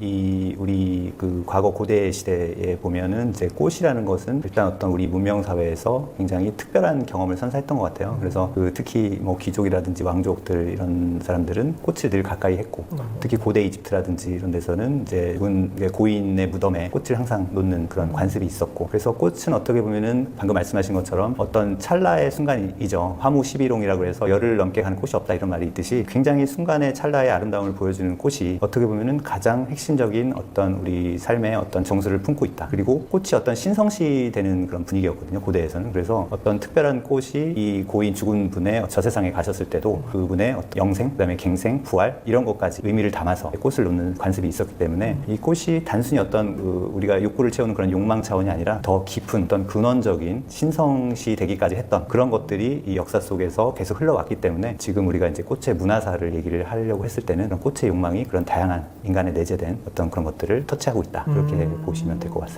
이 우리 그 과거 고대 시대에 보면은 이제 꽃이라는 것은 일단 어떤 우리 문명 사회에서 굉장히 특별한 경험을 선사했던 것 같아요. 그래서 그 특히 뭐 귀족이라든지 왕족들 이런 사람들은 꽃을 늘 가까이 했고 특히 고대 이집트라든지 이런 데서는 이제 군 고인의 무덤에 꽃을 항상 놓는 그런 관습이 있었고 그래서 꽃은 어떻게 보면은 방금 말씀하신 것처럼 어떤 찰나의 순간이죠. 화무 11홍이라고 해서 열을 넘게 가는 꽃이 없다 이런 말이 있듯이 굉장히 순간의 찰나의 아름다움을 보여주는 꽃이 어떻게 보면은 가장 핵심적인 어떤 우리 삶의 어떤 정수를 품고 있다. 그리고 꽃이 어떤 신성시 되는 그런 분위기였거든요. 고대에서는. 그래서 어떤 특별한 꽃이 이 고인 죽은 분의 저 세상에 가셨을 때도 그분의 어떤 영생, 그다음에 갱생, 부활 이런 것까지 의미를 담아서 꽃을 놓는 관습이 있었기 때문에 이 꽃이 단순히 어떤 그 우리가 욕구를 채우는 그런 욕망 차원이 아니라 더 깊은 어떤 근원적인 신성시 되기까지 했던 그런 것들이 이 역사 속에서 계속 흘러왔기 때문에 지금 우리가 이제 꽃의 문화사를 얘기를 하려고 했을 때는 그런 꽃의 욕망이 그런 다양한 인간에 내재된 어떤 그런 것들을 터치하고 있다 그렇게 보시면 될 것 같습니다.